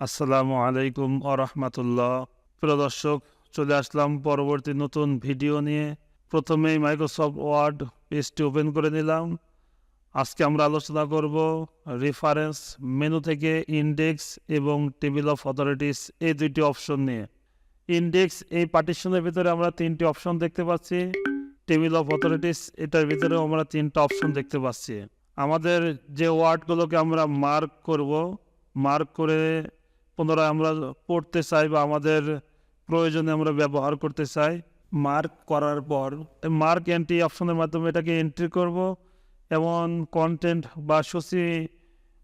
আসসালামু আলাইকুম আরহামাতুল্লাহ প্রিয় দর্শক, চলে আসলাম পরবর্তী নতুন ভিডিও নিয়ে। প্রথমেই মাইক্রোসফট ওয়ার্ড পেজটি ওপেন করে নিলাম। আজকে আমরা আলোচনা করব রেফারেন্স মেনু থেকে ইন্ডেক্স এবং টেবিল অফ অথরিটিস এই দুইটি অপশন নিয়ে। ইন্ডেক্স এই পার্টিশনের ভিতরে আমরা তিনটি অপশন দেখতে পাচ্ছি। টেবিল অফ অথরিটিস এটার ভিতরেও আমরা তিনটা অপশন দেখতে পাচ্ছি। আমাদের যে ওয়ার্ডগুলোকে আমরা মার্ক করব মার্ক করে পুনরায় আমরা পড়তে চাই বা আমাদের প্রয়োজনে আমরা ব্যবহার করতে চাই মার্ক করার পর মার্ক এন্ট্রি অপশনের মাধ্যমে এটাকে এন্ট্রি করব এমন কন্টেন্ট বা সূচি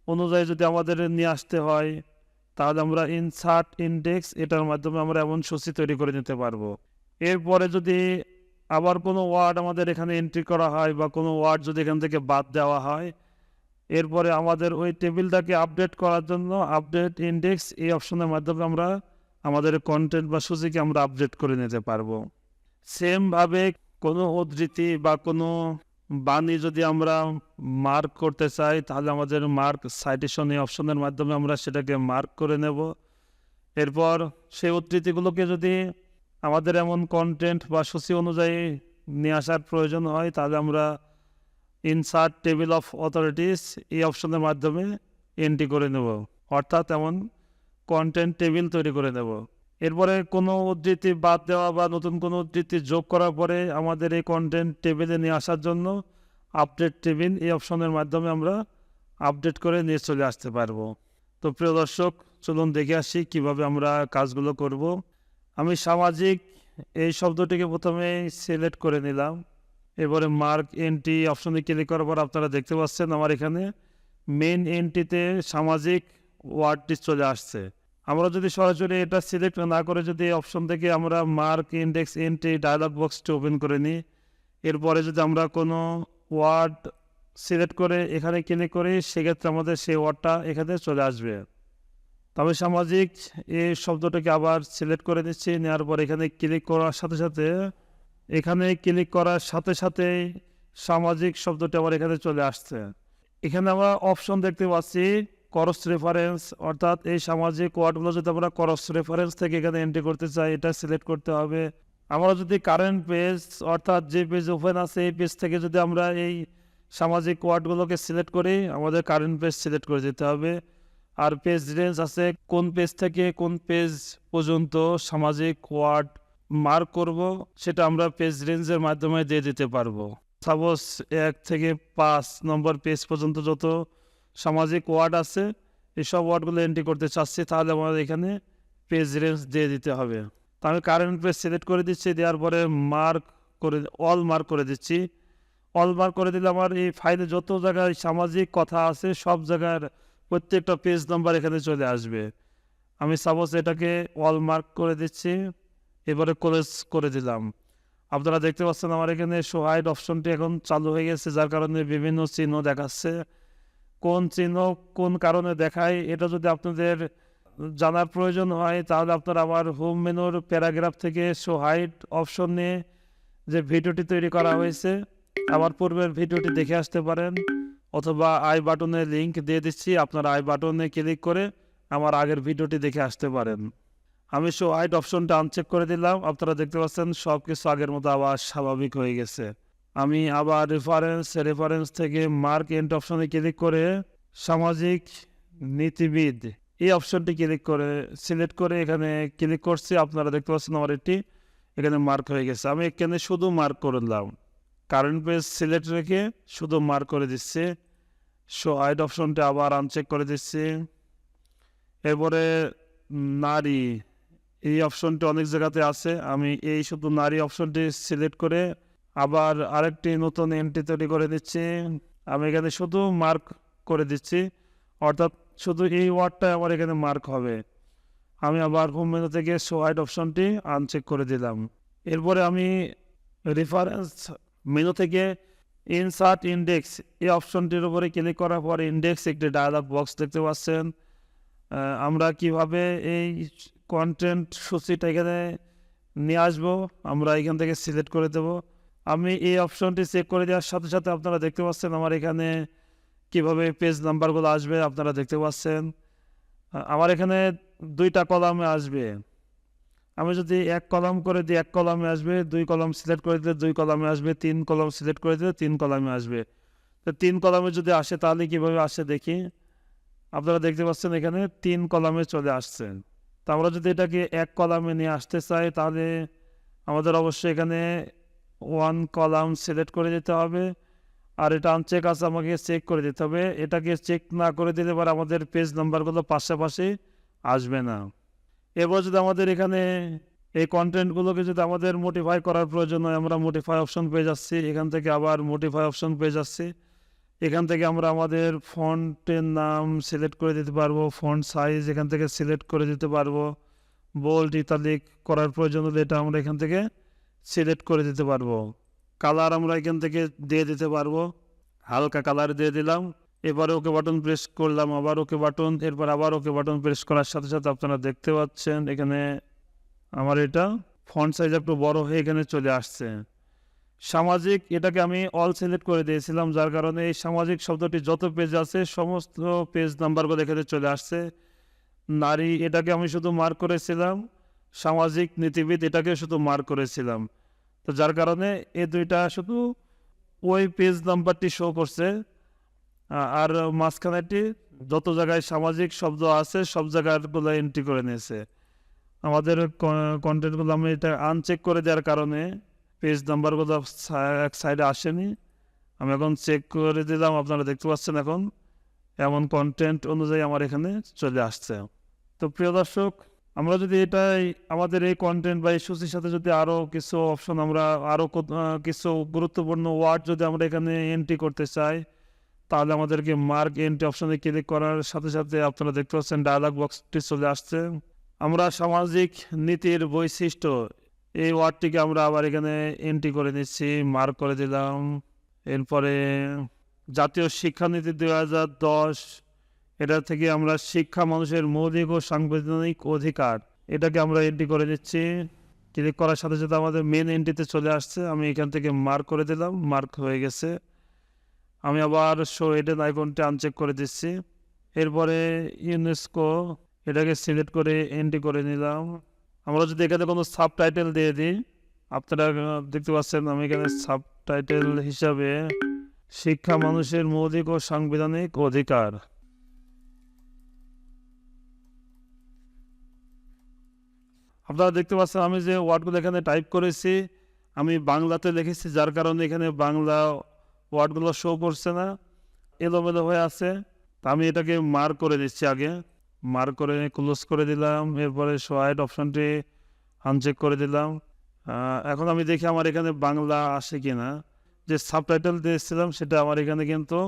অনুযায়ী যদি আমাদের নিয়ে আসতে হয়, তাহলে আমরা ইনসার্ট ইন্ডেক্স এটার মাধ্যমে আমরা এমন সূচি তৈরি করে নিতে পারব। এরপরে যদি আবার কোনো ওয়ার্ড আমাদের এখানে এন্ট্রি করা হয় বা কোনো ওয়ার্ড যদি এখান থেকে বাদ দেওয়া হয় এরপরে আমাদের ওই টেবিলটাকে আপডেট করার জন্য আপডেট ইন্ডেক্স এই অপশনের মাধ্যমে আমরা আমাদের কন্টেন্ট বা সূচিকে আমরা আপডেট করে নিতে পারব। সেমভাবে কোনো উদ্ধৃতি বা কোনো বাণী যদি আমরা মার্ক করতে চাই, তাহলে আমাদের মার্ক সাইটেশন এই অপশনের মাধ্যমে আমরা সেটাকে মার্ক করে নেব। এরপর সেই উদ্ধৃতিগুলোকে যদি আমাদের এমন কন্টেন্ট বা সূচি অনুযায়ী নিয়ে আসার প্রয়োজন হয়, তাহলে আমরা ইনসার্ট টেবিল অফ অথরিটিস এই অপশনের মাধ্যমে এন্ট্রি করে নেব। অর্থাৎ এমন কন্টেন্ট টেবিল তৈরি করে নেব। এরপরে কোনো উদ্ধৃতি বাদ দেওয়া বা নতুন কোনো উদ্ধৃতি যোগ করার পরে আমাদের এই কন্টেন্ট টেবিলে নিয়ে আসার জন্য আপডেট টেবিল এই অপশনের মাধ্যমে আমরা আপডেট করে নিয়ে চলে আসতে পারব। তো প্রিয় দর্শক, চলুন দেখে আসি কীভাবে আমরা কাজগুলো করব। আমি সামাজিক এই শব্দটিকে প্রথমে সিলেক্ট করে নিলাম। এবারে মার্ক এন্ট্রি অপশনে ক্লিক করার পর আপনারা দেখতে পাচ্ছেন আমার এখানে মেন এন্ট্রিতে সামাজিক ওয়ার্ডটি চলে আসছে। আমরা যদি সরাসরি এটা সিলেক্ট না করে যদি অপশন থেকে আমরা মার্ক ইন্ডেক্স এন্ট্রি ডায়লগ বক্সটি ওপেন করে নিই, এরপরে যদি আমরা কোনো ওয়ার্ড সিলেক্ট করে এখানে ক্লিক করি, সেক্ষেত্রে আমাদের সেই ওয়ার্ডটা এখানে চলে আসবে। তবে সামাজিক এই শব্দটাকে আবার সিলেক্ট করে দিচ্ছি নেওয়ার পর এখানে ক্লিক করার সাথে সাথে এখানে ক্লিক করার সাথে সাথে সামাজিক শব্দটি আবার এখানে চলে আসছে। এখানে আমরা অপশন দেখতে পাচ্ছি করস রেফারেন্স অর্থাৎ এই সামাজিক ওয়ার্ডগুলো যদি আমরা করস রেফারেন্স থেকে এখানে এন্ট্রি করতে চাই, এটা সিলেক্ট করতে হবে। আমরা যদি কারেন্ট পেজ অর্থাৎ যে পেজ ওপেন আছে, এই পেজ থেকে যদি আমরা এই সামাজিক ওয়ার্ডগুলোকে সিলেক্ট করি, আমাদের কারেন্ট পেজ সিলেক্ট করে দিতে হবে। আর পেজ রেঞ্জ আছে কোন পেজ থেকে কোন পেজ পর্যন্ত সামাজিক ওয়ার্ড মার্ক করব, সেটা আমরা পেজ রেঞ্জের মাধ্যমে দিয়ে দিতে পারব। সাপোজ এক থেকে পাঁচ নম্বর পেজ পর্যন্ত যত সামাজিক ওয়ার্ড আছে এইসব ওয়ার্ডগুলো এন্ট্রি করতে চাচ্ছি, তাহলে আমাদের এখানে পেজ রেঞ্জ দিয়ে দিতে হবে। তো আমি কারেন্ট পেজ সিলেক্ট করে দিচ্ছি, দেওয়ার পরে মার্ক করে অল মার্ক করে দিচ্ছি। অল মার্ক করে দিলে আমার এই ফাইলে যত জায়গায় সামাজিক কথা আছে, সব জায়গার প্রত্যেকটা পেজ নাম্বার এখানে চলে আসবে। আমি সাপোজ এটাকে অল মার্ক করে দিচ্ছি। এবারে কলেজ করে দিলাম। আপনারা দেখতে পাচ্ছেন আমার এখানে সোহাইড অপশনটি এখন চালু হয়ে গেছে, যার কারণে বিভিন্ন চিহ্ন দেখাচ্ছে। কোন চিহ্ন কোন কারণে দেখায়, এটা যদি আপনাদের জানার প্রয়োজন হয়, তাহলে আপনারা আমার হোম মেনুর প্যারাগ্রাফ থেকে সোহাইড অপশন নিয়ে যে ভিডিওটি তৈরি করা হয়েছে, আমার পূর্বের ভিডিওটি দেখে আসতে পারেন। অথবা আই বাটনে লিংক দিয়ে দিচ্ছি, আপনারা আই বাটনে ক্লিক করে আমার আগের ভিডিওটি দেখে আসতে পারেন। আমি শো হাইট অপশনটা আনচেক করে দিলাম। আপনারা দেখতে পাচ্ছেন সব কিছু আগের মতো আবার স্বাভাবিক হয়ে গেছে। আমি আবার রেফারেন্স রেফারেন্স থেকে মার্ক এন্ড অপশনে ক্লিক করে সামাজিক নীতিবিদ এই অপশনটি ক্লিক করে সিলেক্ট করে এখানে ক্লিক করছি। আপনারা দেখতে পাচ্ছেন আমার এটি এখানে মার্ক হয়ে গেছে। আমি এখানে শুধু মার্ক করে দিলাম। কারেন্ট পেজ সিলেক্ট রেখে শুধু মার্ক করে দিচ্ছে। শো হাইট অপশনটা আবার আনচেক করে দিচ্ছি। এরপরে নারী এই অপশনটি অনেক জায়গাতে আছে। আমি এই শুধু নারী অপশনটি সিলেক্ট করে আবার আরেকটি নতুন এন্ট্রি তৈরি করে দিচ্ছি। আমি এখানে শুধু মার্ক করে দিচ্ছি। অর্থাৎ শুধু এই ওয়ার্ডটা আমার এখানে মার্ক হবে। আমি আবার হোম মেনু থেকে হাইট অপশনটি আনচেক করে দিলাম। এরপরে আমি রেফারেন্স মেনু থেকে ইনসার্ট ইন্ডেক্স এই অপশনটির উপরে ক্লিক করার পর ইন্ডেক্স একটি ডায়ালগ বক্স দেখতে পাচ্ছেন। আমরা কীভাবে এই কন্টেন্ট সূচিটা এখানে নিয়ে আসব, আমরা এখান থেকে সিলেক্ট করে দেব। আমি এই অপশনটি চেক করে দেওয়ার সাথে সাথে আপনারা দেখতে পাচ্ছেন আমার এখানে কীভাবে পেজ নাম্বারগুলো আসবে, আপনারা দেখতে পাচ্ছেন। আমার এখানে দুইটা কলামে আসবে। আমি যদি এক কলাম করে দিই, এক কলামে আসবে, দুই কলাম সিলেক্ট করে দিলে দুই কলামে আসবে, তিন কলাম সিলেক্ট করে দিলে তিন কলামে আসবে। তো তিন কলামে যদি আসে, তাহলে কীভাবে আসে দেখি? আপনারা দেখতে পাচ্ছেন এখানে তিন কলামে চলে আসছে। তো আমরা যদি এটাকে এক কলামে নিয়ে আসতে চাই, তাহলে আমাদের অবশ্যই এখানে ওয়ান কলাম সিলেক্ট করে দিতে হবে। আর এটা আনচেক আছে, আমাকে চেক করে দিতে হবে। এটাকে চেক না করে দিলে পরে আমাদের পেজ নাম্বারগুলো পাশাপাশি আসবে না। এবার যদি আমাদের এখানে এই কন্টেন্টগুলোকে যদি আমাদের মোটিফাই করার প্রয়োজন হয়, আমরা মোটিফাই অপশন পেয়ে যাচ্ছি। এখান থেকে আবার মোটিফাই অপশন পেয়ে যাচ্ছি। এখান থেকে আমরা আমাদের ফন্টের নাম সিলেক্ট করে দিতে পারব, ফন্ট সাইজ এখান থেকে সিলেক্ট করে দিতে পারব, বোল্ড ইতালিক করার প্রয়োজন হলে এটা আমরা এখান থেকে সিলেক্ট করে দিতে পারব। কালার আমরা এখান থেকে দিয়ে দিতে পারব। হালকা কালার দিয়ে দিলাম। এবারে ওকে বাটন প্রেস করলাম, আবার ওকে বাটন, এরপর আবার ওকে বাটন প্রেস করার সাথে সাথে আপনারা দেখতে পাচ্ছেন এখানে আমার এটা ফন্ট সাইজ একটু বড় হয়ে এখানে চলে আসছে। সামাজিক এটাকে আমি অল সিলেক্ট করে দিয়েছিলাম, যার কারণে এই সামাজিক শব্দটি যত পেজ আছে, সমস্ত পেজ নাম্বারগুলো এখানে চলে আসছে। নারী এটাকে আমি শুধু মার্ক করেছিলাম, সামাজিক নীতিবিদ এটাকে শুধু মার্ক করেছিলাম। তো যার কারণে এই দুইটা শুধু ওই পেজ নাম্বারটি শো করছে। আর মাঝখানেটি যত জায়গায় সামাজিক শব্দ আছে, সব জায়গাগুলো এন্ট্রি করে নিয়েছে। আমাদের কন্টেন্টগুলো আমি এটা আনচেক করে দেওয়ার কারণে পেজ নাম্বারগুলো এক সাইডে আসেনি। আমি এখন চেক করে দিলাম, আপনারা দেখতে পাচ্ছেন এখন। এমন কন্টেন্ট অনুযায়ী আমার এখানে চলে আসছে। তো প্রিয় দর্শক, আমরা যদি এটাই আমাদের এই কন্টেন্ট বা এই সূচির সাথে যদি আরও কিছু অপশন আমরা আরও কিছু গুরুত্বপূর্ণ ওয়ার্ড যদি আমরা এখানে এন্ট্রি করতে চাই, তাহলে আমাদেরকে মার্ক এন্ট্রি অপশনে ক্লিক করার সাথে সাথে আপনারা দেখতে পাচ্ছেন ডায়ালগ বক্সটি চলে আসছে। আমরা সামাজিক নীতির বৈশিষ্ট্য এই ওয়ার্ডটিকে আমরা আবার এখানে এন্ট্রি করে নিচ্ছি মার্ক করে দিলাম। এরপরে জাতীয় শিক্ষানীতি দু হাজার দশ, এটা থেকে আমরা শিক্ষা মানুষের মৌলিক ও সাংবিধানিক অধিকার, এটাকে আমরা এন্ট্রি করে দিচ্ছি ক্লিক করার সাথে সাথে আমাদের মেন এন্ট্রিতে চলে আসছে, আমি এখান থেকে মার্ক করে দিলাম মার্ক হয়ে গেছে। আমি আবার শো এডেন আইকনটি আনচেক করে দিচ্ছি। এরপরে ইউনেস্কো এটাকে সিলেক্ট করে এন্ট্রি করে নিলাম। আমরা যদি এখানে কোনো সাব টাইটেল দিয়ে দিই, আপনারা দেখতে পাচ্ছেন আমি এখানে সাব টাইটেল হিসাবে শিক্ষা মানুষের মৌলিক ও সাংবিধানিক অধিকার। আপনারা দেখতে পাচ্ছেন আমি যে ওয়ার্ডগুলো এখানে টাইপ করেছি, আমি বাংলাতে লিখেছি, যার কারণে এখানে বাংলা ওয়ার্ডগুলো শো করছে না, এলোমেলো হয়ে আছে। তা আমি এটাকে মার করে দিচ্ছি আগে। মার্ক করে ক্লোজ করে দিলাম। এরপরে সোয়াইড অপশনটি আনচেক করে দিলাম। এখন আমি দেখি আমার এখানে বাংলা আসে কি না যে সাবটাইটেল দিয়েছিলাম, সেটা আমার এখানে কিন্তু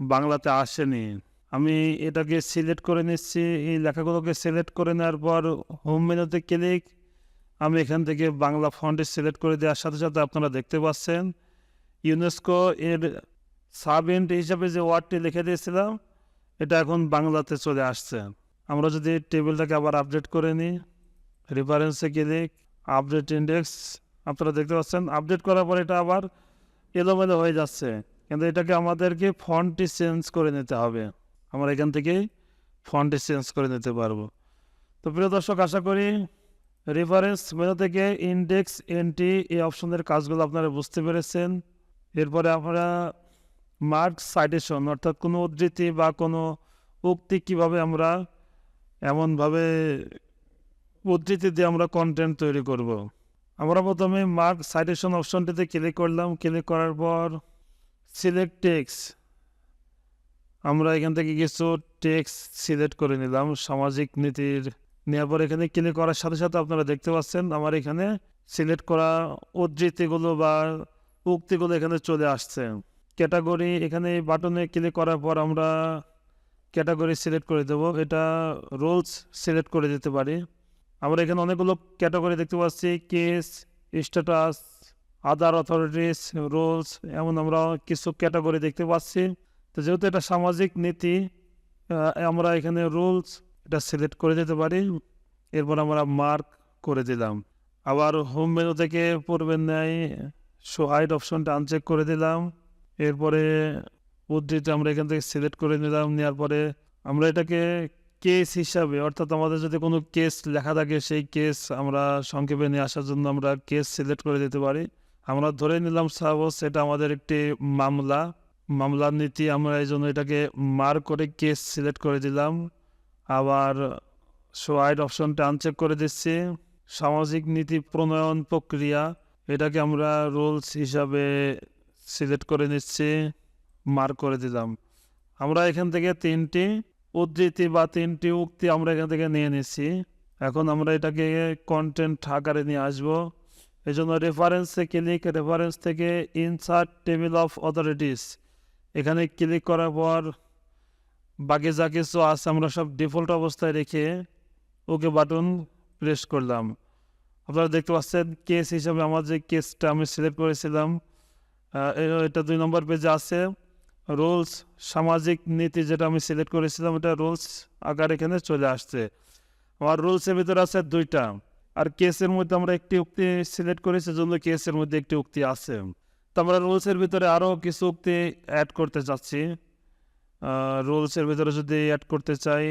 বাংলাতে আসেনি। আমি এটাকে সিলেক্ট করে নিচ্ছি। এই লেখাগুলোকে সিলেক্ট করে নেওয়ার পর হোম মেনুতে ক্লিক আমি এখান থেকে বাংলা ফন্টে সিলেক্ট করে দেওয়ার সাথে সাথে আপনারা দেখতে পাচ্ছেন। ইউনেস্কো এর সাব এন্ট হিসাবে যে ওয়ার্ডটি লিখে দিয়েছিলাম এটা এখন বাংলাতে চলে আসছে। আমরা যদি টেবিলটাকে আবার আপডেট করে নিই রেফারেন্সে ক্লিক আপডেট ইন্ডেক্স আপনারা দেখতে পাচ্ছেন আপডেট করার পর এটা আবার এলোমেলো হয়ে যাচ্ছে। কিন্তু এটাকে আমাদেরকে ফন্টটি চেঞ্জ করে নিতে হবে। আমরা এখান থেকেই ফন্টটি চেঞ্জ করে নিতে পারব। তো প্রিয় দর্শক, আশা করি রেফারেন্স মেনু থেকে ইন্ডেক্স এন্ট্রি এই অপশনের কাজগুলো আপনারা বুঝতে পেরেছেন। এরপরে আমরা মার্ক সাইটেশন, অর্থাৎ কোনো উদ্ধৃতি বা কোনো উক্তি কীভাবে আমরা এমনভাবে উদ্ধৃতি দিয়ে আমরা কন্টেন্ট তৈরি করব। আমরা প্রথমে মার্ক সাইটেশন অপশনটিতে ক্লিক করলাম। ক্লিক করার পর সিলেক্ট টেক্স আমরা এখান থেকে কিছু টেক্স সিলেক্ট করে নিলাম সামাজিক নীতির। নেওয়ার পর এখানে ক্লিক করার সাথে সাথে আপনারা দেখতে পাচ্ছেন আমার এখানে সিলেক্ট করা উদ্ধৃতিগুলো বা উক্তিগুলো এখানে চলে আসছে। ক্যাটাগরি, এখানে এই বাটনে ক্লিক করার পর আমরা ক্যাটাগরি সিলেক্ট করে দেব। এটা রোলস সিলেক্ট করে দিতে পারি। আমরা এখানে অনেকগুলো ক্যাটাগরি দেখতে পাচ্ছি। Case, status, other authorities, rules, এমন আমরা কিছু ক্যাটাগরি দেখতে পাচ্ছি। তো যেহেতু এটা সামাজিক নীতি আমরা এখানে রুলস এটা সিলেক্ট করে দিতে পারি। এরপর আমরা মার্ক করে দিলাম। আবার হোম মেনু থেকে পূর্বের ন্যায় শো, হাইট অপশনটা আনচেক করে দিলাম। এরপরে উদ্ধৃতি আমরা এখান থেকে সিলেক্ট করে নিলাম নেওয়ার পরে আমরা এটাকে কেস হিসাবে, অর্থাৎ আমাদের যদি কোনো কেস লেখা থাকে, সেই কেস আমরা সংক্ষেপে নিয়ে আসার জন্য আমরা কেস সিলেক্ট করে দিতে পারি। আমরা ধরে নিলাম সাপোজ এটা আমাদের একটি মামলা। মামলার নীতি আমরা এই জন্য এটাকে মার করে কেস সিলেক্ট করে দিলাম। আবার সোয়াইড অপশনটা আনচেক করে দিচ্ছি। সামাজিক নীতি প্রণয়ন প্রক্রিয়া, এটাকে আমরা রুলস হিসাবে সিলেক্ট করে নিচ্ছি মার্ক করে দিলাম। আমরা এখান থেকে তিনটি উদ্ধৃতি বা তিনটি উক্তি আমরা এখান থেকে নিয়ে নিচ্ছি। এখন আমরা এটাকে কন্টেন্ট আকারে নিয়ে আসব। এই জন্য রেফারেন্সে ক্লিক রেফারেন্স থেকে ইনসার্ট টেবিল অফ অথরিটিস এখানে ক্লিক করার পর বাকি যা কিছু আছে আমরা সব ডিফল্ট অবস্থায় রেখে ওকে বাটন প্রেস করলাম। আপনারা দেখতে পাচ্ছেন কেস হিসাবে আমার যে কেসটা আমি সিলেক্ট করেছিলাম এটা দুই নম্বর পেজে আছে রুলস সামাজিক নীতি যেটা আমি সিলেক্ট করেছিলাম এটা রুলস আকার এখানে চলে আসছে। আমার রুলসের ভিতরে আছে দুইটা, আর কেসের মধ্যে আমরা একটি উক্তি সিলেক্ট করেছি জন্য কেসের মধ্যে একটি উক্তি আছে। তো আমরা রুলসের ভিতরে আরও কিছু উক্তি অ্যাড করতে চাচ্ছি রুলসের ভিতরে যদি অ্যাড করতে চাই,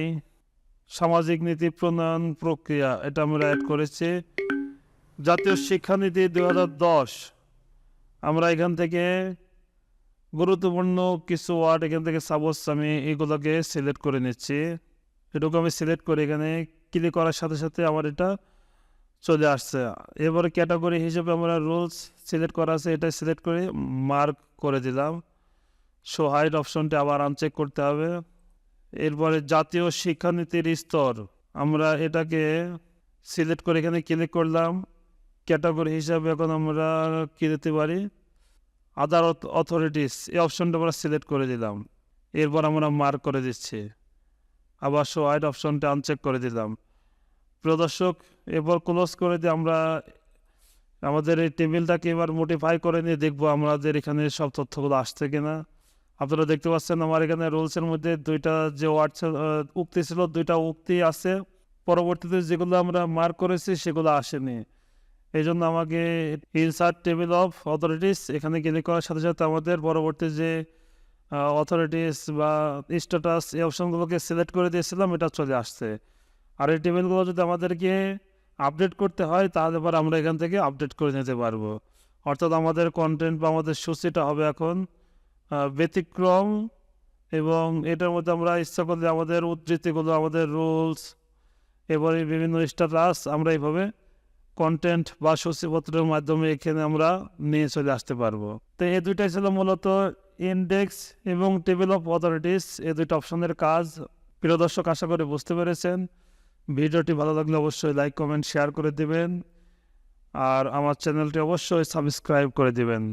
সামাজিক নীতি প্রণয়ন প্রক্রিয়া, এটা আমরা অ্যাড করেছি। জাতীয় শিক্ষানীতি দু হাজার দশ আমরা এখান থেকে গুরুত্বপূর্ণ কিছু ওয়ার্ড এখান থেকে সাপোজ আমি এগুলোকে সিলেক্ট করে নিচ্ছি। এটুকু আমি সিলেক্ট করে এখানে ক্লিক করার সাথে সাথে আমার এটা চলে আসছে। এবারে ক্যাটাগরি হিসেবে আমরা রুলস সিলেক্ট করা আছে, এটা সিলেক্ট করে মার্ক করে দিলাম। সো হাইট অপশনটা আবার আনচেক করতে হবে। এরপরে জাতীয় শিক্ষানীতির স্তর, আমরা এটাকে সিলেক্ট করে এখানে ক্লিক করলাম। ক্যাটাগরি হিসাবে এখন আমরা কী দিতে পারি? আদার অথরিটিস এই অপশনটা আমরা সিলেক্ট করে দিলাম। এরপর আমরা মার্ক করে দিচ্ছি। আবার শো হাইট অপশনটা আনচেক করে দিলাম। প্রদর্শক এরপর ক্লোজ করে দিয়ে আমরা আমাদের এই টেবিলটাকে এবার মোটিফাই করে নিয়ে দেখব আমাদের এখানে সব তথ্যগুলো আসছে কিনা। আপনারা দেখতে পাচ্ছেন আমার এখানে রুলসের মধ্যে দুইটা যে ওয়ার্ড উক্তি ছিল, দুইটা উক্তি আছে। পরবর্তীতে যেগুলো আমরা মার্ক করেছি সেগুলো আসেনি। এই জন্য আমাকে ইনসার্ট টেবিল অফ অথরিটিস এখানে ক্লিক করার সাথে সাথে আমাদের পরবর্তী যে অথরিটিস বা স্ট্যাটাস এই অপশনগুলোকে সিলেক্ট করে দিয়েছিলাম, এটা চলে আসছে। আর এই টেবিলগুলো যদি আমাদেরকে আপডেট করতে হয়, তাহলে এবার আমরা এখান থেকে আপডেট করে নিতে পারব। অর্থাৎ আমাদের কন্টেন্ট বা আমাদের সূচিটা হবে এখন ব্যতিক্রম এবং এটার মধ্যে আমরা ইচ্ছা করলে আমাদের উদ্ধৃতিগুলো, আমাদের রুলস এবারে বিভিন্ন স্ট্যাটাস আমরা এইভাবে কন্টেন্ট বা সূচিপত্রের মাধ্যমে এখানে আমরা নিয়ে চলে আসতে পারব। তো এই দুইটাই ছিল মূলত ইন্ডেক্স এবং টেবিল অফ অথরিটিস এই দুইটা অপশনের কাজ। প্রিয় দর্শক, আশা করে বুঝতে পেরেছেন। ভিডিওটি ভালো লাগলে অবশ্যই লাইক কমেন্ট শেয়ার করে দিবেন। আর আমার চ্যানেলটি অবশ্যই সাবস্ক্রাইব করে দিবেন।